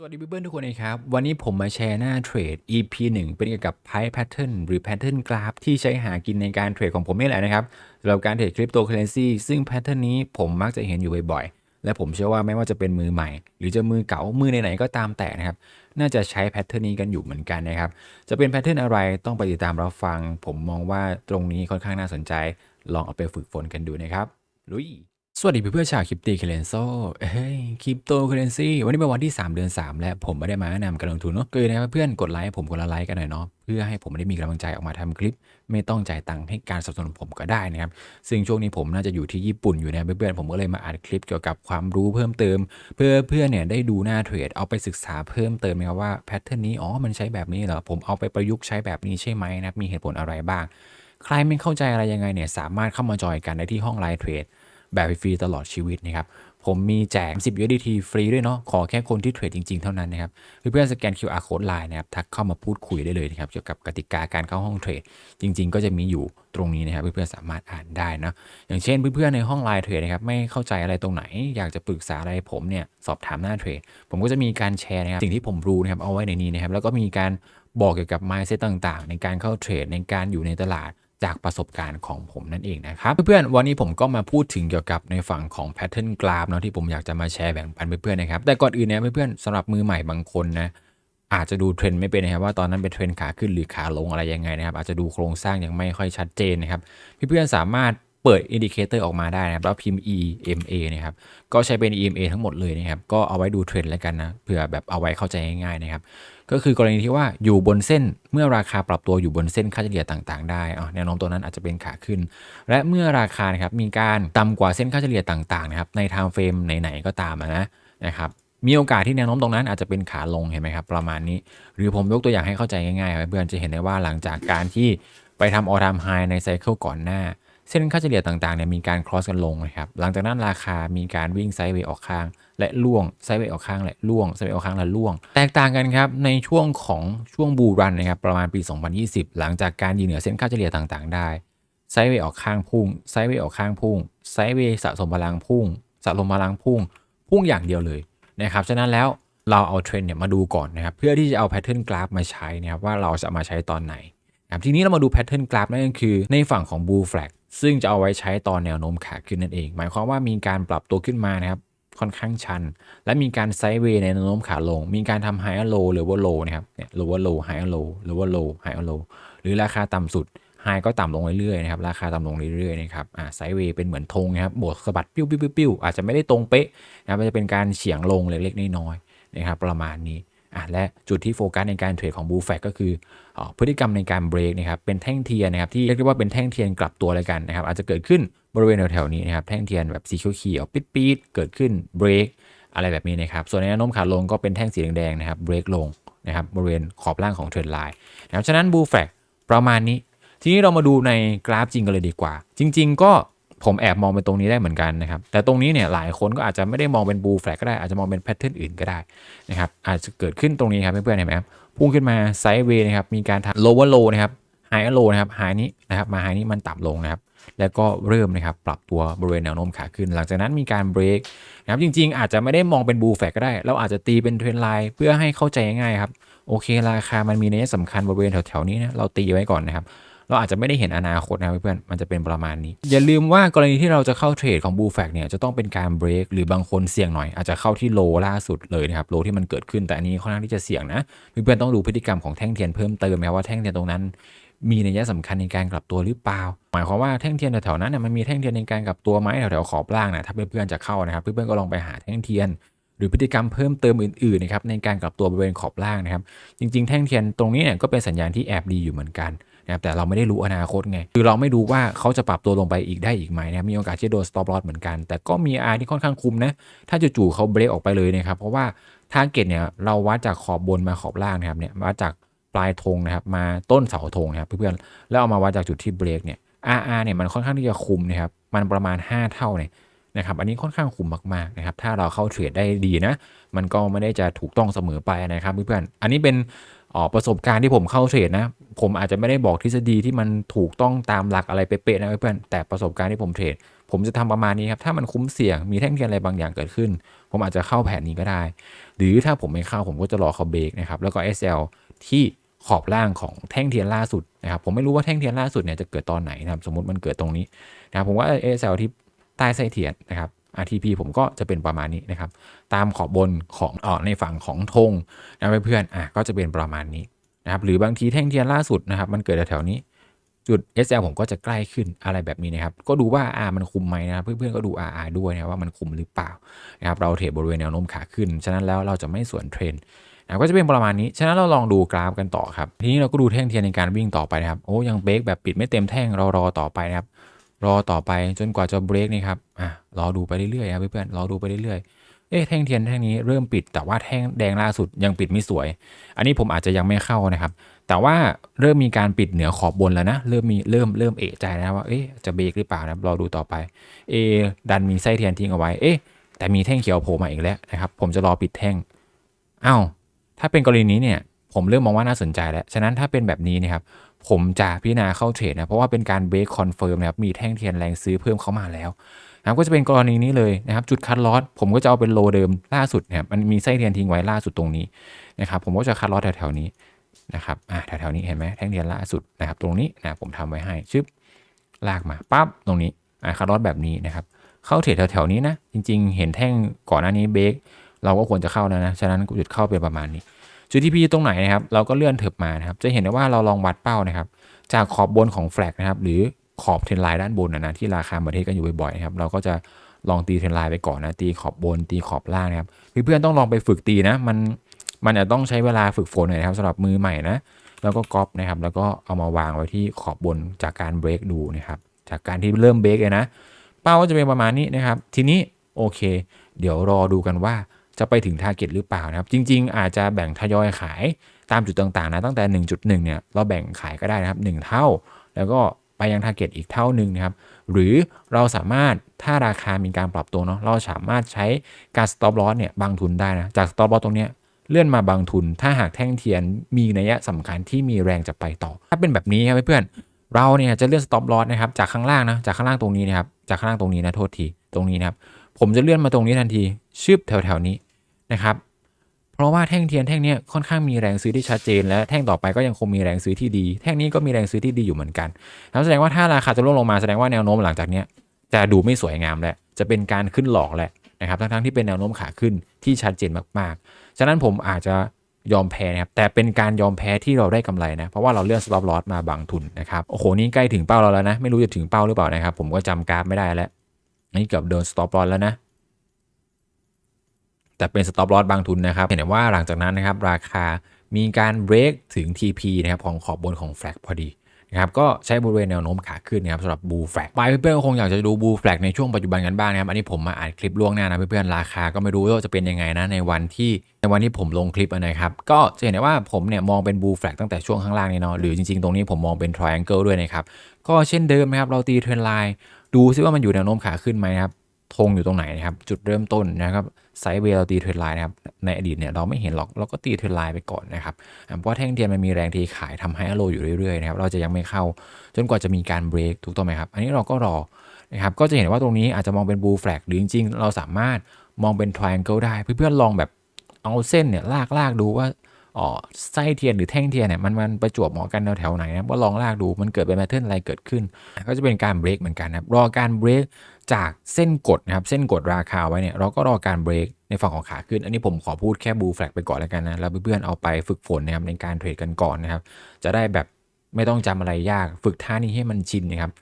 สวัสดีเพื่อนๆทุกคนนะครับ วันนี้ผมมาแชร์หน้าเทรด EP 1 เป็นเกี่ยวกับ Price Pattern หรือ Pattern Graph ที่ใช้หากินในการเทรดของผมนี่แหละนะครับสำหรับการเทรดคริปโตเคอเรนซีซึ่ง Pattern นี้ผมมักจะเห็นอยู่บ่อยๆ และผมเชื่อว่าไม่ว่าจะเป็นมือใหม่ หรือจะมือเก่ามือไหนๆก็ตามแต่นะครับ น่าจะใช้แพทเทิร์นนี้กันอยู่เหมือนกันนะครับ จะเป็นแพทเทิร์นอะไรต้องไปติดตามรับฟัง ผมมองว่าตรงนี้ค่อนข้างน่าสนใจ ลองเอาไปฝึกฝนกันดูนะครับลุย สวัสดีเพื่อนๆชาวคริปโตเคเรนโซเฮ้ย คริปโตเคเรนซีวันนี้เป็นวันที่ 3 เดือน 3 และผมไม่ได้มาแนะนำการลงทุนเนาะก็เลยนะเพื่อนกดไลค์ผมกดละไลค์กันหน่อยเนาะ เพื่อให้ผมได้มีกำลังใจออกมาทำคลิป ไม่ต้องจ่ายตังค์ให้การสนับสนุนผมก็ได้นะครับ ซึ่งช่วงนี้ผมน่าจะอยู่ที่ญี่ปุ่นอยู่นะเพื่อนๆผมก็เลยมาอัดคลิปเกี่ยวกับความรู้เพิ่มเติม เพื่อเพื่อนเนี่ยได้ดูหน้าเทรดเอาไปศึกษาเพิ่มเติมนะครับว่าแพทเทิร์นนี้ อ๋อ มันใช้แบบนี้เหรอ ผมเอาไปประยุกต์ใช้แบบนี้ใช่ไหมนะครับมีเหตุผลอะไรบ้าง ใครไม่เข้าใจอะไรยังไงเนี่ยสามารถเข้ามาจอยกันได้ที่ห้องไลฟ์เทรด แบบฟรีตลอดชีวิตนะครับผมมีแจก 10 USDT ฟรีด้วยเนาะขอแค่คนที่เทรดจริง ๆ เท่านั้นนะครับเพื่อนๆสแกน QR code line นะครับทักเข้ามาพูดคุยได้เลยนะครับเกี่ยวกับกติกาการเข้าห้องเทรด จริง ๆ ก็จะมีอยู่ตรงนี้นะครับเพื่อนๆสามารถอ่านได้นะอย่างเช่นเพื่อนๆในห้องไลน์เทรดนะครับไม่เข้าใจอะไรตรงไหน อยากจะปรึกษาอะไรผมเนี่ยสอบถามหน้าเทรด ผมก็จะมีการแชร์นะครับสิ่งที่ผมรู้นะครับเอาไว้ในนี้นะครับแล้วก็มีการบอกเกี่ยวกับ mindset ต่างๆ ในการเข้าเทรดในการอยู่ในตลาด จากประสบการณ์ของผมนั่นเองนะครับ เพื่อนๆวันนี้ผมก็มาพูดถึงเกี่ยวกับในฝั่งของ Pattern Graph เนาะที่ผมอยากจะมาแชร์แบ่งปันเพื่อนๆนะครับแต่ก่อนอื่นเนี่ยเพื่อนๆสำหรับมือใหม่บางคนนะอาจจะดูเทรนด์ไม่เป็นนะครับว่าตอนนั้นเป็นเทรนด์ขาขึ้นหรือขาลงอะไรยังไงนะครับอาจจะดูโครงสร้างยังไม่ค่อยชัดเจนนะครับเพื่อนๆสามารถเปิดอินดิเคเตอร์ออกมาได้นะครับแล้วพิมพ์ EMA นะครับก็ใช้เป็น EMA ทั้งหมดเลยนะครับก็เอาไว้ดูเทรนด์แล้วกันนะเผื่อแบบเอาไว้เข้าใจง่ายๆนะครับ ก็คือกรณีที่ว่าอยู่บนเส้นเมื่อราคาปรับตัวอยู่บนเส้นค่าเฉลี่ยต่างๆ ได้แนวโน้มตัวนั้นอาจจะเป็นขาขึ้น และเมื่อราคานะครับมีการต่ำกว่าเส้นค่าเฉลี่ยต่างๆนะครับในไทม์เฟรมไหนๆก็ตามนะนะครับมีโอกาสที่แนวโน้มตรงนั้นอาจจะเป็นขาลงเห็นไหมครับประมาณนี้ หรือผมยกตัวอย่างให้เข้าใจง่ายๆครับเพื่อนจะเห็นได้ว่าหลังจากการที่ไปทำออทามไฮในไซเคิลก่อนหน้า เส้นค่าเฉลี่ยต่างๆเนี่ยมีการครอสกันลงนะครับหลังจากนั้นราคามีการวิ่งไซด์เวย์ออกข้าง และล่วงไซด์เวย์ออกข้างและล่วงไซด์เวย์ออกข้างและล่วง แตกต่างกันครับในช่วงของช่วงบูรันนะครับประมาณปี 2020 หลังจากการยืนเหนือเส้นค่าเฉลี่ยต่างๆ ได้ไซด์เวย์ออกข้างพุ่งไซด์เวย์ออกข้างพุ่งไซด์เวย์สะสมพลังพุ่งสะสมพลังพุ่งพุ่งอย่างเดียวเลยนะครับฉะนั้นแล้วเราเอาเทรนเนี่ยมาดูก่อนนะครับเพื่อที่จะเอาแพทเทิร์นกราฟมาใช้นะครับว่าเราจะมาใช้ตอนไหนครับทีนี้เรามาดูแพทเทิร์นกราฟนั่นก็คือในฝั่งของบูแฟลก ซึ่งจะเอาไว้ใช้ตอนแนวโน้มขาขึ้นนั่นเอง หมายความว่ามีการปรับตัวขึ้นมานะครับค่อนข้างชัน และมีการไซด์เวย์ในแนวโน้มขาลง มีการทำไฮอะโลหรือว่าโลนะครับเนี่ยหรือว่าโลไฮอะโลหรือว่าโลไฮอะโลหรือราคาต่ำสุดไฮก็ต่ำลงเรื่อยๆนะครับราคาต่ำลงเรื่อยๆนะครับอ่าไซด์เวย์เป็นเหมือนธงนะครับบวกสะบัดปิ้วปิ้วปิ้วอาจจะไม่ได้ตรงเป๊ะนะครับจะเป็นการเฉียงลงเล็กๆน้อยๆนะครับประมาณนี้ และจุดที่โฟกัสในการเทรดของบูแฟกก็คืออพฤติกรรมในการเบรกนะครับเป็นแท่งเทียนนะครับที่เรียกได้ว่าเป็นแท่งเทียนกลับตัวเลยกันนะครับอาจจะเกิดขึ้นบริเวณแถวๆนี้นะครับแท่งเทียนแบบสีเขียวๆปิดๆเกิดขึ้นเบรกอะไรแบบนี้นะครับส่วนในแนวโน้มขาลงก็เป็นแท่งสีแดงๆนะครับเบรกลงนะครับบริเวณขอบล่างของเทรนไลน์นะครับฉะนั้นบูแฟกประมาณนี้ ทีนี้เรามาดูในกราฟจริงกันเลยดีกว่า จริง ๆ ก็ ผมแอบมองเป็นตรงนี้ได้เหมือนกันนะครับ แต่ตรงนี้เนี่ยหลายคนก็อาจจะไม่ได้มองเป็นบูแฟลกก็ได้ อาจจะมองเป็นแพทเทิร์นอื่นก็ได้นะครับ อาจจะเกิดขึ้นตรงนี้ครับเพื่อนๆเห็นไหมครับพุ่งขึ้นมาไซด์เวย์นะครับ มีการทำ lower low นะครับ high low นะครับ high นี้นะครับ มา high นี้มันต่ำลงนะครับ แล้วก็เริ่มนะครับปรับตัวบริเวณแนวโน้มขาขึ้น หลังจากนั้นมีการเบรกนะครับจริง ๆ อาจจะไม่ได้มองเป็นบูแฟกก็ได้ เราอาจจะตีเป็นเทรนไลน์เพื่อให้เข้าใจง่ายครับ โอเค ราคามันมีนัยสำคัญบริเวณแถวๆนี้นะ เราตีไว้ก่อนนะครับ เราอาจจะไม่ได้เห็นอนาคตนะเพื่อนมันจะเป็นประมาณนี้ อย่าลืมว่ากรณีที่เราจะเข้าเทรดของบูแฟกเนี่ยจะต้องเป็นการเบรกหรือบางคนเสี่ยงหน่อย อาจจะเข้าที่โลล่าสุดเลยนะครับโลที่มันเกิดขึ้นแต่อันนี้ค่อนข้างที่จะเสี่ยงนะเพื่อนๆต้องดูพฤติกรรมของแท่งเทียนเพิ่มเติมนะว่าแท่งเทียนตรงนั้นมีนัยสำคัญในการกลับตัวหรือเปล่า หมายความว่าแท่งเทียนแถวๆนั้นเนี่ยมันมีแท่งเทียนในการกลับตัวไหมแถวๆขอบล่างนะถ้าเพื่อนๆจะเข้านะครับ เพื่อนๆก็ลองไปหาแท่งเทียน หรือพฤติกรรมเพิ่มเติมอื่นๆนะครับในการกลับตัวบริเวณขอบล่างนะครับ จริง ๆ แท่งเทียนตรงนี้เนี่ยก็เป็นสัญญาณที่แอบดีอยู่เหมือนกัน นะครับแต่เราไม่ได้รู้อนาคตไง คือเราไม่รู้ว่าเขาจะปรับตัวลงไปอีกได้อีกไหมนะครับมีโอกาสที่โดน stop loss เหมือนกัน แต่ก็มี R ที่ค่อนข้างคุมนะ ถ้าจู่ๆเขาเบรกออกไปเลยนะครับ เพราะว่า target เนี่ยเราวัดจากขอบบนมาขอบล่างนะครับเนี่ยวัดจากปลายธงนะครับมาต้นเสาธงนะครับเพื่อนๆแล้วเอามาวัดจากจุดที่เบรกเนี่ย RR เนี่ยมันค่อนข้างที่จะคุมนะครับมันประมาณ 5 เท่าเนี่ยนะครับอันนี้ค่อนข้างคุมมากๆนะครับถ้าเราเข้าเทรดได้ดีนะ มันก็ไม่ได้จะถูกต้องเสมอไปนะครับเพื่อนๆอันนี้เป็น อ๋อประสบการณ์ที่ผมเข้าเทรดนะ ผมอาจจะไม่ได้บอกทฤษฎีที่มันถูกต้องตามหลักอะไรเป๊ะๆนะเพื่อนแต่ประสบการณ์ที่ผมเทรดผมจะทำประมาณนี้ครับ ถ้ามันคุ้มเสี่ยง มีแท่งเทียนอะไรบางอย่างเกิดขึ้น ผมอาจจะเข้าแผนนี้ก็ได้ หรือถ้าผมไม่เข้าผมก็จะรอเขาเบรกนะครับ แล้วก็ SL ที่ขอบล่างของแท่งเทียนล่าสุดนะครับ ผมไม่รู้ว่าแท่งเทียนล่าสุดเนี่ยจะเกิดตอนไหนนะครับ สมมติมันเกิดตรงนี้นะครับ ผมว่า SL ที่ใต้ไส้เทียนนะครับ RTP ผมก็จะเป็นประมาณนี้นะครับ ตามขอบบนของออในฝั่งของธงนะเพื่อนๆอะก็จะเป็นประมาณนี้นะครับ หรือบางทีแท่งเทียนล่าสุดนะครับมันเกิดแถวๆนี้จุด SL ผมก็จะใกล้ขึ้นอะไรแบบนี้นะครับ ก็ดูว่า R มันคุมไหมนะครับ เพื่อนๆก็ดู RR ด้วยนะว่ามันคุมหรือเปล่านะครับ เราเทรดบริเวณแนวโน้มขาขึ้น ฉะนั้นแล้วเราจะไม่สวนเทรนนะก็จะเป็นประมาณนี้ ฉะนั้นเราลองดูกราฟกันต่อครับ ทีนี้เราก็ดูแท่งเทียนในการวิ่งต่อไปนะครับ โอ้ยังเบรกแบบปิดไม่เต็มแท่งเรารอต่อไปนะครับ รอต่อไปจนกว่าจะเบรกนี่ครับอะรอดูไปเรื่อยๆครับเพื่อนๆรอดูไปเรื่อยๆเอ๊ะแท่งเทียนแท่งนี้เริ่มปิด แต่ว่าแท่งแดงล่าสุดยังปิดไม่สวย อันนี้ผมอาจจะยังไม่เข้านะครับ แต่ว่าเริ่มมีการปิดเหนือขอบบนแล้วนะเริ่มมีเริ่มเริ่มเอะใจนะว่าเอ๊ะจะเบรกหรือเปล่านะครับรอดูต่อไปเอดันมีไส้เทียนทิ้งเอาไว้เอ๊ะแต่มีแท่งเขียวโผล่มาอีกแล้วนะครับผมจะรอปิดแท่งอ้าวถ้าเป็นกรณีนี้เนี่ยผมเริ่มมองว่าน่าสนใจแล้ว ฉะนั้นถ้าเป็นแบบนี้นะครับ ผมจะพิจารณาเข้าเทรดนะ เพราะว่าเป็นการเบรกคอนเฟิร์มนะครับมีแท่งเทียนแรงซื้อเพิ่มเข้ามาแล้วนะครับก็จะเป็นกรณีนี้เลยนะครับ จุดคัดลอสผมก็จะเอาเป็นโลเดิมล่าสุดนะครับมันมีไส้เทียนทิ้งไว้ล่าสุดตรงนี้นะครับผมก็จะคัดลอสแถวๆนี้นะครับอ่าแถวๆนี้เห็นไหมแท่งเทียนล่าสุดนะครับ ตรงนี้นะผมทำไว้ให้ชึบลากมาปั๊บตรงนี้อ่าคัดลอสแบบนี้นะครับ เข้าเทรดแถวๆนี้นะจริง ๆ เห็นแท่งก่อนหน้านี้เบรกเราก็ควรจะเข้าแล้วนะฉะนั้นจุดเข้าเป็นประมาณนี้ จุดที่พีตรงไหนนะครับ เราก็เลื่อนเถิบมานะครับ จะเห็นได้ว่าเราลองวัดเป้านะครับ จากขอบบนของแฟลกนะครับ หรือขอบเทรนไลน์ด้านบนนะที่ราคามาเทสกันอยู่บ่อยๆนะครับ เราก็จะลองตีเทรนไลน์ไปก่อนนะ ตีขอบบน ตีขอบล่างนะครับ เพื่อนๆต้องลองไปฝึกตีนะ มัน มันจะต้องใช้เวลาฝึกฝนหน่อยนะครับสำหรับมือใหม่นะ แล้วก็ก๊อปนะครับ แล้วก็เอามาวางไว้ที่ขอบบนจากการเบรกดูนะครับ จากการที่เริ่มเบรกเลยนะ เป้าก็จะเป็นประมาณนี้นะครับ ทีนี้โอเค เดี๋ยวรอดูกันว่า จะไปถึงทาร์เก็ตหรือเปล่านะครับ จริง ๆ อาจจะแบ่งทยอยขายตามจุดต่างๆนะตั้งแต่ 1.1 เนี่ยเราแบ่งขายก็ได้นะครับ 1 เท่า แล้วก็ไปยังทาร์เก็ตอีกเท่าหนึ่งนะครับ หรือเราสามารถถ้าราคามีการปรับตัวเนาะเราสามารถใช้การ stop loss เนี่ยบางทุนได้นะจาก stop loss ตรงเนี้ยเลื่อนมาบางทุน ถ้าหากแท่งเทียนมีนัยสำคัญที่มีแรงจะไปต่อ ถ้าเป็นแบบนี้ครับเพื่อนๆเราเนี่ยจะเลื่อน stop loss นะครับจากข้างล่างนะจากข้างล่างตรงนี้นะครับจากข้างล่างตรงนี้นะโทษทีตรงนี้นะครับผมจะเลื่อนมาตรงนี้ทันทีชึบแถวๆนี้ นะครับ เพราะว่าแท่งเทียนแท่งนี้ค่อนข้างมีแรงซื้อที่ชัดเจน และแท่งต่อไปก็ยังคงมีแรงซื้อที่ดี แท่งนี้ก็มีแรงซื้อที่ดีอยู่เหมือนกันนั่นแสดงว่าถ้าราคาจะลดลงมาแสดงว่าแนวโน้มหลังจากนี้จะดูไม่สวยงามแล้วจะเป็นการขึ้นหลอกแหละนะครับทั้งๆที่เป็นแนวโน้มขาขึ้นที่ชัดเจนมากๆ ฉะนั้นผมอาจจะยอมแพ้นะครับแต่เป็นการยอมแพ้ที่เราได้กำไรนะเพราะว่าเราเลื่อน stop loss มาบางทุนนะครับโอ้โหนี่ใกล้ถึงเป้าเราแล้วนะ ไม่รู้จะถึงเป้าหรือเปล่านะครับผมก็จำกราฟไม่ได้แล้วนี่เกือบโดน stop loss แล้วนะ แต่เป็น stop loss บางทุนนะครับ เห็นได้ว่าหลังจากนั้นนะครับราคามีการ break ถึง TP นะครับของขอบบนของ flag พอดีนะครับก็ใช้บริเวณแนวโน้มขาขึ้นนะครับสำหรับ bull flag ไปเพื่อนๆคงอยากจะดู bull flag ในช่วงปัจจุบันกันบ้างนะครับอันนี้ผมมาอ่านคลิปล่วงหน้านะเพื่อนๆราคาก็ไม่รู้ว่าจะเป็นยังไงนะในวันที่ในวันที่ผมลงคลิปนะครับก็จะเห็นได้ว่าผมเนี่ยมองเป็น bull flag ตั้งแต่ช่วงข้างล่างนี่เนาะหรือจริงๆ ตรงนี้ผมมองเป็น triangle ด้วยนะครับก็เช่นเดิมนะครับเราตีเทรนไลน์ดูซิว่ามันอยู่แนวโน้มขาขึ้นไหมครับ ธงอยู่ตรงไหนนะครับ จุดเริ่มต้นนะครับไซด์เวย์เราตีเทรนไลน์นะครับในอดีตเนี่ยเราไม่เห็นหรอกเราก็ตีเทรนไลน์ไปก่อนนะครับเพราะแท่งเทียนมันมีแรงเทขายทำให้อโลอยู่เรื่อยๆนะครับเราจะยังไม่เข้าจนกว่าจะมีการเบรกถูกต้องไหมครับอันนี้เราก็รอนะครับก็จะเห็นว่าตรงนี้อาจจะมองเป็นบูแฟลกหรือจริงๆ เราสามารถมองเป็น triangle ได้ เพื่อนๆลองแบบเอาเส้นเนี่ยลากลากดูว่า อ๋อไส้เทียนหรือแท่งเทียนเนี่ยมันมันประจวบเหมาะกันแถวไหนนะว่าลองลากดูมันเกิดเป็นแพทเทิร์นอะไรเกิดขึ้น ก็จะเป็นการเบรกเหมือนกันนะครับรอการเบรกจากเส้นกดนะครับเส้นกดราคาไว้เนี่ยเราก็รอการเบรกในฝั่งของขาขึ้น อันนี้ผมขอพูดแค่บูแฟลกไปก่อนแล้วกันนะแล้วเพื่อนๆเอาไปฝึกฝนนะครับในการเทรดกันก่อนนะครับจะได้แบบไม่ต้องจำอะไรยาก ฝึกท่านี้ให้มันชินนะครับ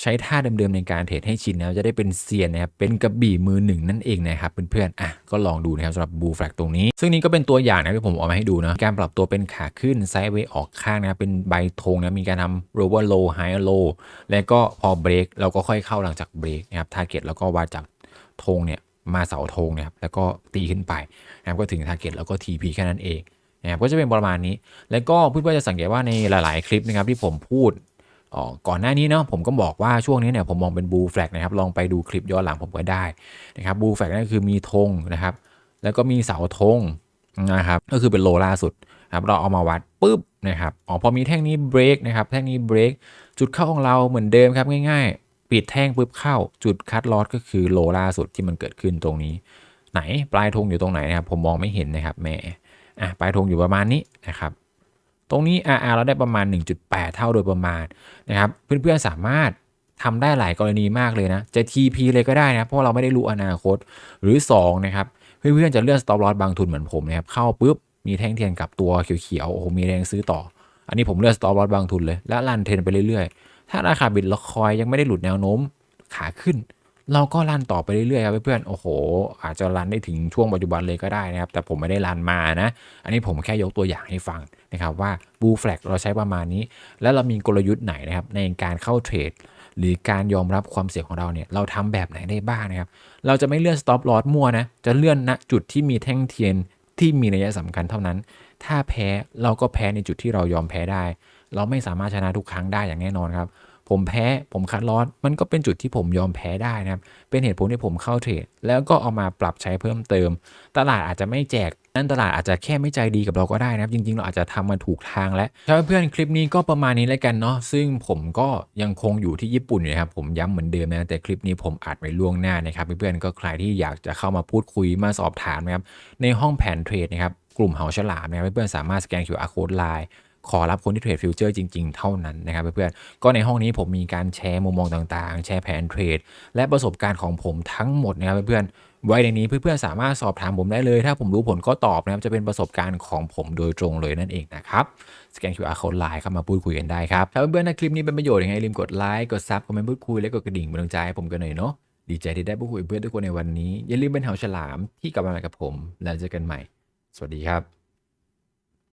ใช้ท่าเดิมๆในการเทรดให้ชินนะจะได้เป็นเซียนนะครับเป็นกระบี่มือหนึ่งนั่นเองนะครับเพื่อนๆอะก็ลองดูนะครับสำหรับบูแฟลกตรงนี้ ซึ่งนี้ก็เป็นตัวอย่างนะที่ผมเอามาให้ดูนะการปรับตัวเป็นขาขึ้นไซด์เวย์ออกข้างนะครับเป็นใบธงนะมีการทำ lower low high low แล้วก็พอเบรกเราก็ค่อยเข้าหลังจากเบรกนะครับ target แล้วก็วัดจากธงเนี่ยมาเสาธงนะครับแล้วก็ตีขึ้นไปนะครับก็ถึง target แล้วก็ TP แค่นั้นเองนะครับก็จะเป็นประมาณนี้ แล้วก็เพื่อนๆจะสังเกตว่าในหลาย ๆ คลิปนะครับที่ผมพูด ก่อนหน้านี้เนาะผมก็บอกว่าช่วงนี้เนี่ยผมมองเป็นบูแฟลกนะครับลองไปดูคลิปย้อนหลังผมก็ได้นะครับบูแฟลกนั่นคือมีธงนะครับ แล้วก็มีเสาธงนะครับก็คือเป็นโลล่าสุดนะครับเราเอามาวัดปุ๊บนะครับอ๋อพอมีแท่งนี้เบรกนะครับแท่งนี้เบรกจุดเข้าของเราเหมือนเดิมครับง่ายๆ ปิดแท่งปุ๊บเข้าจุดคัดลอสก็คือโลล่าสุดที่มันเกิดขึ้นตรงนี้ ไหนปลายธงอยู่ตรงไหนนะครับผมมองไม่เห็นนะครับแม่อะปลายธงอยู่ประมาณนี้นะครับ ตรงนี้ RR เราได้ประมาณ 1.8 เท่าโดยประมาณนะครับเพื่อนๆสามารถทำได้หลายกรณีมากเลยนะ จะ TP เลยก็ได้นะ เพราะเราไม่ได้รู้อนาคต หรือ 2 นะครับ เพื่อนๆจะเลือก stop loss บางทุนเหมือนผมนะครับ เข้าปุ๊บ มีแท่งเทียนกลับตัวเขียวๆ โอ้โห มีแรงซื้อต่อ อันนี้ผมเลือก stop loss บางทุนเลย และรันเทรนไปเรื่อยๆ ถ้าราคาบิตละคอยยังไม่ได้หลุดแนวโน้มขาขึ้น เราก็รันต่อไปเรื่อยๆครับเพื่อนๆโอ้โห อาจจะรันได้ถึงช่วงปัจจุบันเลยก็ได้นะครับ แต่ผมไม่ได้รันมานะ อันนี้ผมแค่ยกตัวอย่างให้ฟังนะครับว่าบูแฟลกเราใช้ประมาณนี้ แล้วเรามีกลยุทธ์ไหนนะครับในการเข้าเทรดหรือการยอมรับความเสี่ยงของเราเนี่ยเราทำแบบไหนได้บ้างนะครับ เราจะไม่เลื่อน stop loss มั่วนะ จะเลื่อนณจุดที่มีแท่งเทียนที่มีนัยสำคัญเท่านั้น ถ้าแพ้เราก็แพ้ในจุดที่เรายอมแพ้ได้ เราไม่สามารถชนะทุกครั้งได้อย่างแน่นอนครับ ผมแพ้ผมคัดลอสมันก็เป็นจุดที่ผมยอมแพ้ได้นะครับเป็นเหตุผลที่ผมเข้าเทรดแล้วก็เอามาปรับใช้เพิ่มเติม ตลาดอาจจะไม่แจกนั่นตลาดอาจจะแค่ไม่ใจดีกับเราก็ได้นะครับจริงๆ เราอาจจะทำมาถูกทางแล้วครับเพื่อนๆคลิปนี้ก็ประมาณนี้แล้วกันเนาะซึ่งผมก็ยังคงอยู่ที่ญี่ปุ่นนะครับผมย้ำเหมือนเดิมนะแต่คลิปนี้ผมอัดไว้ล่วงหน้านะครับเพื่อนๆก็ใครที่อยากจะเข้ามาพูดคุยมาสอบถามนะครับในห้องแผนเทรดนะครับกลุ่มเหาฉลามนะครับเพื่อนๆสามารถสแกน QR code ไลน์ ขอรับคนที่เทรดฟิวเจอร์จริง ๆ เท่านั้นนะครับเพื่อนๆก็ในห้องนี้ผมมีการแชร์มุมมองต่างๆ แชร์แผนเทรด และประสบการณ์ของผมทั้งหมดนะครับเพื่อนๆไว้ในนี้เพื่อนๆสามารถสอบถามผมได้เลย ถ้าผมรู้ผลก็ตอบนะครับจะเป็นประสบการณ์ของผมโดยตรงเลยนั่นเองนะครับสแกน QR code ไลน์เข้ามาพูดคุยกันได้ครับถ้าเพื่อนๆถ้าคลิปนี้เป็นประโยชน์ยังไงอย่าลืมกดไลค์กดซับคอมเมนต์พูดคุยและกดกระดิ่งเป็นกำลังใจให้ผมกันหน่อยเนาะดีใจที่ได้พูดคุยกับเพื่อนทุกคนในวันนี้ อย่าลืมเป็นเหาฉลามที่กลับมากับผม แล้วเจอกันใหม่ สวัสดีครับ